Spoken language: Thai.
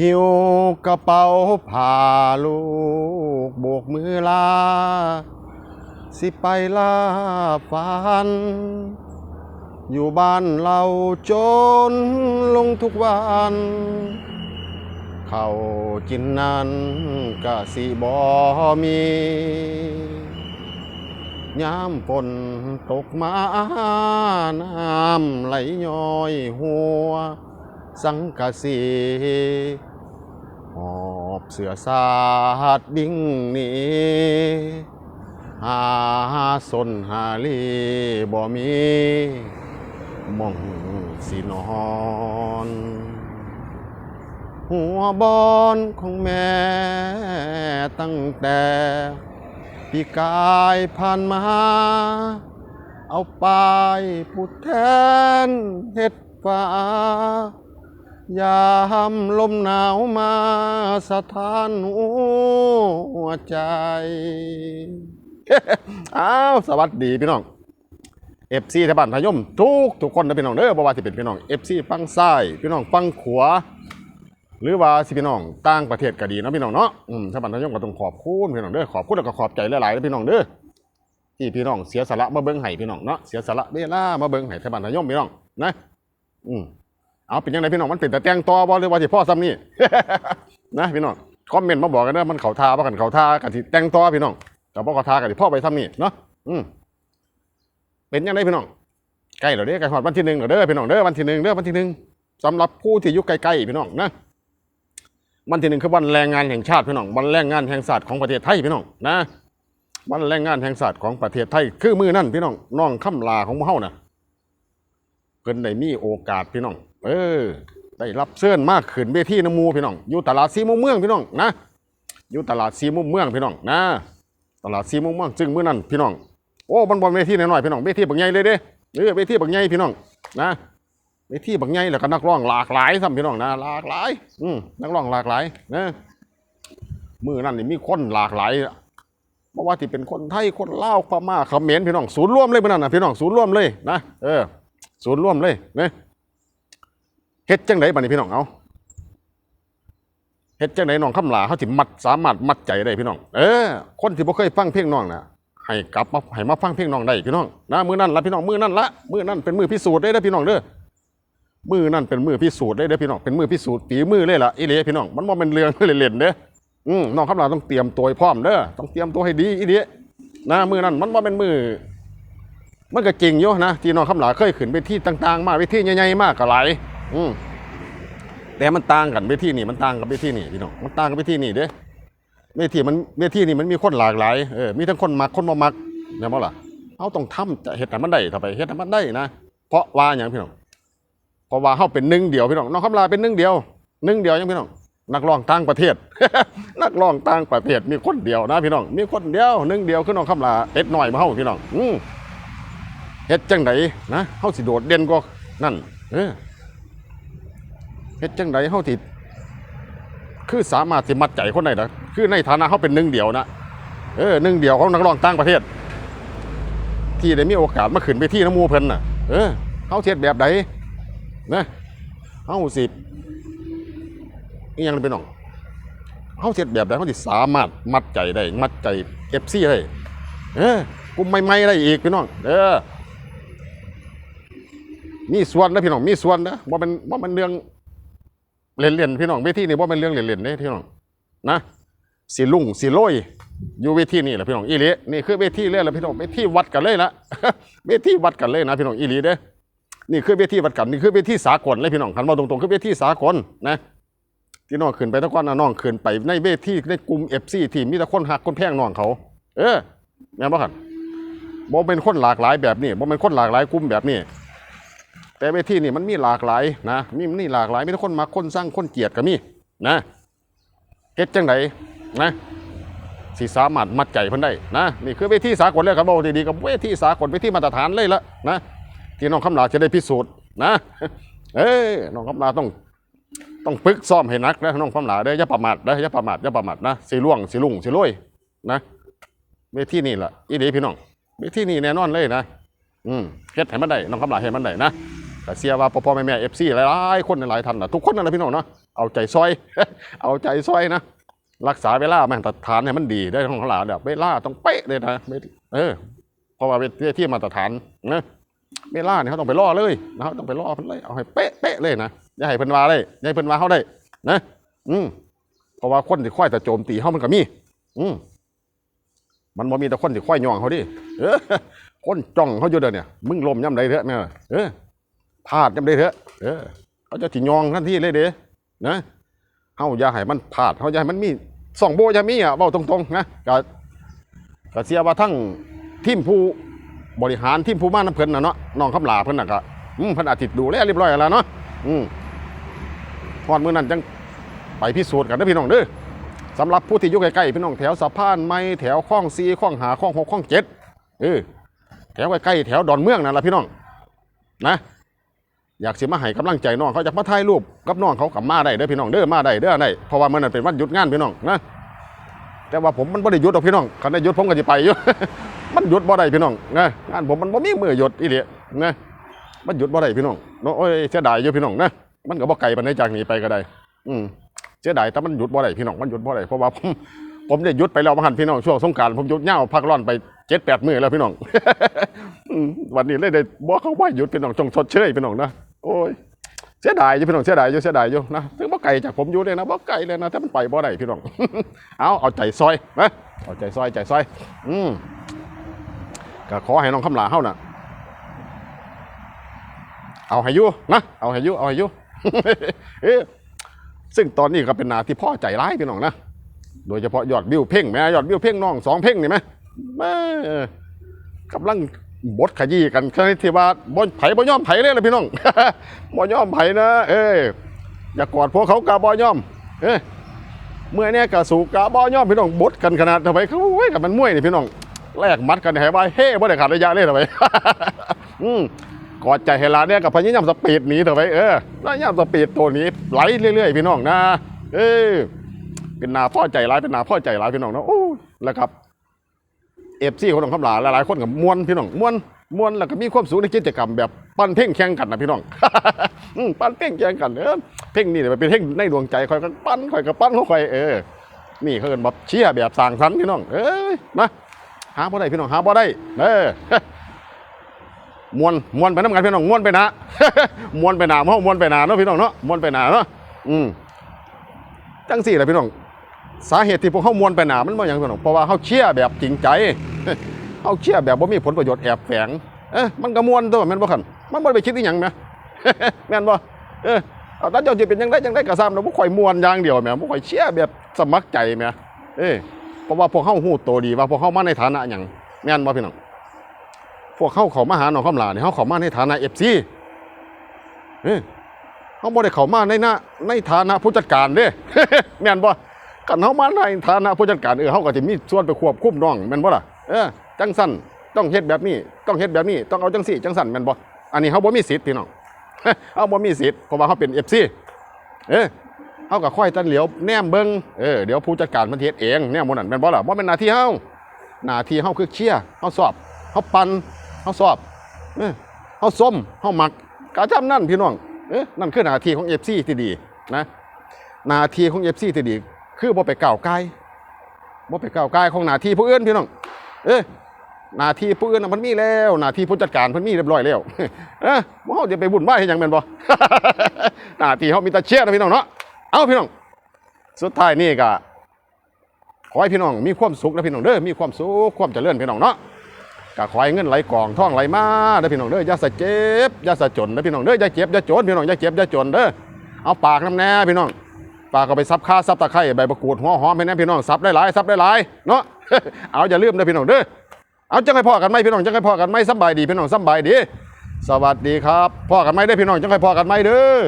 หิวกระเป๋าผ้าลูกโบกมือลา สิไปลาฟัน อยู่บ้านเราจนลงทุกวัน เข้าวกินนั้นกะสิบอมียามฝนตกมา น้ำไหลย้อยหัว สังกะสีหอบเสือสาดดิ่งหนีหาสนหาลีบ่มีมองสินอน หัวบอนของแม่ตั้งแต่ปีกายผ่านมา เอาปลายผุดแทนเห็ดฟ้า ยามลมหนาวมาสถานหัวใจ อ้าว สวัสดีพี่น้องเอฟซีทบ้านทายมทุกทุกคนนะพี่น้องเด้อบ่ว่าสิเป็นพี่น้องเอฟซีฟังซ้ายพี่น้องฟังขวาหรือว่าสิพี่น้องต่างประเทศก็ดีนะพี่น้องเนาะอืมถ้าบันทยมก็ต้องขอบคุณพี่น้องเด้อขอบคุณแล้วก็ขอบใจหลายๆนะพี่น้องเด้อที่พี่น้องเสียสละมาเบิ่งให้พี่น้องเนาะเสียสละเวลามาเบิ่งให้ถ้าบันทยมพี่น้องนะอืม เอาเป็นยังไงพี่น้องมันเป็นแต่แต่งต่อบ่หรือว่าสิพ่อซ้ำนี่ นะพี่น้องคอมเมนต์มาบอกกันเด้อมันเขาทาบ่กันเขาทากันสิแต่งต่อพี่น้องแต่บ่เขาทากันสิพ่อไปซ้ำนี่เนาะอืมเป็นยังไงพี่น้องใกล้แล้วเด้อใกล้ฮอดวันที่หนึ่งแล้วเด้อพี่น้องเด้อวันที่หนึ่งเด้อวันที่หนึ่งสำหรับผู้ที่อยู่ใกล้ๆพี่น้องนะวันที่หนึ่งคือวันแรงงานแห่งชาติพี่น้องวันแรงงานแห่งศาสตร์ของประเทศไทยพี่น้องนะวันแรงงานแห่งศาสตร์ของประเทศไทย คือมือนั่นพี่น้องน้องคำลาของเฮานะเพิ่นได้มีโอกาสพี่น้อง เออ ได้รับเชิญมากขึ้นเวทีน้ำมูพี่น้องอยู่ตลาดซีมุมเมืองพี่น้องนะอยู่ตลาดซีมุมเมืองพี่น้องนะ ตลาดซีมุมเมืองซึ่งมื้อนั้นพี่น้องโอ้มันบอลเวทีหน้อยพี่น้องเวทีบักใหญ่เลยเด้เออเวทีบักใหญ่พี่น้องนะในที่บางใหญ่แล้วก็นักร้องหลากหลายซ้ำพี่น้องนะหลากหลาย อืมนักร้องหลากหลายนะมือนั่นนี่มีคนหลากหลายเพราะว่าที่เป็นคนไทยคนลาวพม่าเขมรพี่น้องศูนย์ร่วมเลยมื่อนั้นนะพี่น้องศูนย์ร่วมเลยนะเออศูนย์ร่วมเลยเนะ เฮ็ดจังไดบัดนี้พี่น้องเอาเฮ็ดจังไดน้องคำลาเขาสิมัดสามารถมัดใจได้พี่น้อง เออ คนที่บ่เคยฟังเพลงน้องน่ะให้กลับมาให้มาฟังเพลงน้องได้พี่น้องนะมือนั่นละพี่น้องมือนั่นละมือนั่นเป็นมือพิสูจน์ได้เด้อพี่น้องเด้อมือนั่นเป็นมือพิสูจน์ได้เด้อพี่น้องเป็นมือพิสูจน์ฝีมือเลยล่ะอีเลีพี่น้องมันบ่เป็นเรื่องเล่นๆเด้ออืมน้องครับเราต้องเตรียมตัวให้พร้อมเด้อต้องเตรียมตัวให้ดีอีเลีนะมือนั่นมันบ่เป็นมือมันก็จริงอยู่นะที่น้องคำหลาเคยขึ้นไปที่ต่าง ๆ มาไปที่ใหญ่ๆมากก็หลาย อืมแต่มันต่างกันไปที่นี่มันต่างกับไปที่นี่พี่น้องมันต่างกับไปที่นี่เด้เวทีมันเวทีนี่มันมีคนหลากหลายเออมีทั้งคนมักคนบ่มักเนี่ยบ่ล่ะเอาต้องทำจะเฮ็ดให้มันได้ถ้าไปเฮ็ดให้มันได้นะเพราะว่าหยังพี่น้องเพราะว่าเขาเป็นหนึ่งเดียวพี่น้องน้องคำลาเป็นหนึ่งเดียวหนึ่งเดียวยังพี่น้องนักร้องต่างประเทศ นักร้องต่างประเทศมีคนเดียวนะพี่น้องมีคนเดียวหนึ่งเดียวคือน้องคำลาเอ็ดหน่อยมาเฮาพี่น้องอืมเฮ็ดจังไดนะเฮาสิโดดเด่นกว่านั่น เออ เฮ็ดจังไดเฮาสิคือสามารถสิมัดใจคนได้นะคือในฐานะเฮาเป็นหนึ่งเดียวนะเออหนึ่งเดียวของนักร้องต่างประเทศ ที่ได้มีโอกาสมาขึ้นไปที่น้ำมูเพิ่นน่ะ เออเฮาเฮ็ดแบบใดนะเฮาสิอีหยังเป็นน้องเฮาเสร็จแบบใดเฮาสิสามารถมัดใจได้มัดใจ FC ได้เออกลุ่มใหม่ๆได้อีกพี่น้องเออมีส่วนนะพี่น้องมีส่วนนะบ่เป็นบ่เป็นเรื่อง เล่นๆพี่น้องเวทีนี่บ่าเป็นเรื่องเล่นๆเด้พี่น้องนะสิลุ่งสิโรยอยู่เวทีนี่แหละพี่น้องอีหลีนี่คือเวทีเลยละพี่น้องเวทีวัดกันเลยละเวทีวัดกันเลยนะพี่น้องอีหลีเด้อนี่คือเวทีวัดกันนี่คือเวทีสากลเลยพี่น้องคันว่าตรงๆคือเวทีสากลนะที่น้องขึ้นไปตะก้อนนะน้องขึ้นไปในเวทีในกลุ่มเอฟซีที่มีแต่คนหักคนแพงน้องเขา เออแม่บ่คันบ่เป็นคนหลากหลายแบบนี้บ่เป็นคนหลากหลายกลุ่มแบบนี้ แต่เวทีนี่มันมีหลากหลายนะมีมันนี่หลากหลายมีแต่คนมักคนสร้างคนเกียดก็มีนะเฮ็ดจังไดนะสิสามารถมัดใจเพิ่นได้นะนี่คือเวทีสากลเลยครับบอกดีๆกับเวทีสากลเวทีมาตรฐานเลยละนะที่น้องคำลาจะได้พิสูจน์นะ เอ้ยน้องคำลาต้อง ต้องฝึกซ้อมให้นักนะน้องคำลาเด้อย่าประมาทนะอย่าประมาทอย่าประมาทนะสิล่วงสิลุ่งสิรวยนะเวทีนี่แหละอีเดีพี่น้องเวทีนี่แน่นอนเลยนะอืมเฮ็ดให้มันได้น้องคำลาให้มันได้นะ แต่เสียว่าพ่อพ่อแม่แม่เอฟซีหลายๆคนหลายท่านนะทุกคนนั่นแหละพี่น้องเนาะเอาใจซอย เอาใจซอยนะรักษาเวลามาตรฐานเนี่ยมันดีได้ของเขาหลาแบบเวลาต้องเป๊ะเลยนะเออเพราะว่าเป็นที่มาตรฐานนะเวลาเนี่ยเขาต้องไปล่อเลยนะเขาต้องไปล่อเพิ่นเลยเอาให้เป๊ะเป๊ะเลยนะอย่าให้เพิ่นว่าเลยอย่าให้เพิ่นว่าเขาได้นะอืมเพราะว่าคนที่ค่อยแต่โจมตีเขามันก็มี อืมมันบ่มีแต่คนที่ค่อยย่องเขาดิเออคนจ้องเขาอยู่เด้อเนี่ยมึงลมย่ำใดเถอะแม่เออ พลาดย่ำใดเถอะเออเขาจะถิยองทันทีเลยเด้นะเฮาอย่าให้มันพลาดเฮาอย่าให้มันมีสองโบอย่ามีอะเว้าตรงๆนะก็ก็เสียว่าทั้งทีมผู้บริหารทีมผู้มาน้ำเพิ่นน่ะเนาะน้องคำลาเพิ่นน่ะก็อืมเพิ่นอาทิตย์ดูแลเรียบร้อยแล้วเนาะอืมพอดมื้อนั้นจังไปพิสูจน์กันเด้อพี่น้องเด้อสำหรับผู้ที่อยู่ใกล้ๆพี่น้องแถวสะพานไม้แถวคลอง4คลอง5คลอง6คลอง7เออแถวใกล้ๆแถวดอนเมืองนั่นล่ะพี่น้องนะ อยากสิมาให้กำลังใจน้องเขาอยากมาถ่ายรูปกับน้องเขากับมาได้เด้อพี่น้องเด้อมาได้เด้อได้เพราะว่ามันนั้นเป็นวันหยุดงานพี่น้องนะแต่ว่าผมมันบ่ได้หยุดหรอกพี่น้องคันได้หยุดผมก็สิไปอยู่มันหยุดบ่ได้พี่น้องนะงานผมมันบ่มีมือหยุดอีเดียนะมันหยุดบ่ได้พี่น้องเนาะโอ้ยเสียดายอยู่พี่น้องนะมันก็บ่ไกลปานใดจากนี้ไปก็ได้ อืมเสียดายแต่มันหยุดบ่ได้พี่น้องมันหยุดบ่ได้เพราะว่าผมผมได้หยุดไปแล้วบางหันพี่น้องช่วงสงการผมหยุดยาพักร้อนไป7-8มื้อแล้วพี่น้องวันนี้เลยได้บอกเขาว่าหยุดพี่น้องจงชดเชยพี่น้องนะ โอ้ยเสียดายอยู่พี่น้องเสียดายอยู่เสียดายอยู่นะถึงบ่ไกลจากผมอยู่เลยนะบ่ไกลเลยนะถ้ามันไปบ่ได้พี่น้อง เอาเอาใจซอยนะเอาใจซอยใจซอย อืมก็ขอให้น้องคำลาเฮาน่ะ เอาให้อยู่นะเอาให้อยู่เอาให้อยู่เอ้ยซึ่งตอนนี้ก็เป็นนาที่พ่อใจร้ายพี่น้องนะโดยเฉพาะยอดวิวเพ่งแม่ยอดวิวเพ่งน้องสองเพ่งนี่ไหมแม่กำลัง บดขยี้กันชนิดที่ว่าบ่ไผบ่ยอมไผเลยละพี่น้องบ่ยอมไผนะเอ้ยอย่ากอดพวกเขากะบ่ยอม เอ้ยเมื่อเนี้ยกะสูกะบ่ยอมพี่น้องบดกันขนาดทำไมเขาโอ้ยกับมันมวยนี่พี่น้องแลกมัดกันให้ว่าเฮ้บ่ได้ขาดระยะเลยทำไมอืมกอดใจเฮลาเนี่ยกับพยายามสปีดหนีเถอะไปเออพยายามสปีดตัวนี้ไหลเรื่อยๆพี่น้องนะ เอ้ยเป็นนาพ่อใจร้ายเป็นนาพ่อใจร้ายพี่น้องนะโอ้แล้วครับ เอฟซีคนของคำลาหลายๆคนกับมวนพี่น้องมวนมวนแล้วก็มีความสุขในกิจกรรมแบบปั้นเพ่งแข่งกันนะพี่น้องปั้นเพ่งแข่งกันเออเพ่งนี่เนี่ยเป็นเพ่งในดวงใจคอยกันปั้นคอยกับปั้นเขาคอยเออนี่เขาเอินแบบเชียร์แบบสร้างสรรค์พี่น้อง เอ้ยมาหาบ่ได้พี่น้องหาบ่ได้เออมวนมวนไปน้ำกันพี่น้องมวนไปนะมวนไปหนาเฮาะมวนไปหนาเนาะพี่น้องเนาะมวนไปหนาเนาะอืมจังสี่แหละพี่น้อง สาเหตุที่พวกเขามวนไปหนามันบ่อย่างพี่น้องเพราะว่าเขาเชี่ยแบบจริงใจเขาเชี่ยแบบบ่ามีผลประโยชน์แอบแฝงเอ้ยมันก็มวนตัวแม่นบ่คันมันบ่ได้ไปคิดอีหยังแหมแม่นบ่เออเอาแต่เจ้าสิเป็นจังไดจังไดก็ซ้ำเนาะบ่ค่อยมวนอย่างเดียวแหมบ่ค่อยเชี่ยแบบสมัครใจแหมเอ้ยเพราะว่าพวกเขาฮู้ตัวดีว่าพวกเขามาในฐานะหยังแม่นบ่พี่น้องพวกเขาเข้ามาหาน้องคำลาเนี่ยเขาเข้ามาในฐานะ FC เอ้ยเขาบ่ได้เข้ามาในหน้าในฐานะผู้จัดการเด้แม่นบ่ กันเฮามาในฐานะผู้จัดการเออเฮาก็สิมีส่วนไปควบคุมน้องแม่นบ่ล่ะเออจังสั่นต้องเฮ็ดแบบนี้ต้องเฮ็ดแบบนี้ต้องเอาจังซี่จังสั่นแม่นบ่อันนี้เฮาบ่มีสิทธิ์พี่น้องเฮาบ่มีสิทธิ์เพราะว่าเฮาเป็น FC เออเฮาก็ค่อยตันเหลียวแนมเบิ่งเออเดี๋ยวผู้จัดการมันเฮ็ดเองแนมหมู่นั้นแม่นบ่ล่ะบ่เป็นหน้าที่เฮาหน้าที่เฮาคือเชียร์เฮาสอบเฮาปั่นเฮาสอบเออเฮาส้มเฮาหมักกะจำนั่นพี่น้องเออนั่นคือหน้าที่ของ FC ที่ดีนะหน้าที่ของ FC ที่ดี คือบ่ไปก้าวไกลบ่ไปก้าวไกลของหน้าที่ผู้อื่นพี่น้อง เอ้ยหน้าที่ผู้อื่นน่ะมันมีแล้วหน้าที่ผู้จัดการเพิ่นมีเรียบร้อยแล้วเอ้ยบ่เฮาจะไปบุญบ้ายเฮ็ดหยังแม่นบ่ หน้าที่เฮามีแต่เชียร์นะพี่น้องเนาะเอาพี่น้อง สุดท้ายนี่ก็ขอให้พี่น้องมีความสุขนะพี่น้องเด้อมีความสุขความเจริญพี่น้องเนาะก็ขอให้เงินไหลกองท่องไหลมาเด้อพี่น้องเด้ออย่าสะเจ็บอย่าสะจนเด้อพี่น้องเด้ออย่าเจ็บอย่าจนพี่น้องอย่าเจ็บอย่าจนเด้อเอาปากน้ำแน่พี่น้อง ปาก็ไปซับข้าซับตะไคร้ใบมะกรูดหัวหอมให้น่พี่น้องซับได้หลายซับได้หลายเนาะเอาอย่าลืมนะพี่น้องเด้อเอาจังให้พ่อกันไหมพี่น้องจังให้พ่อกันไหมสบายดีพี่น้องสบายดี สวัสดีครับพ่อกันไหมได้พี่น้องจังให้พ่อกันไหมเด้อ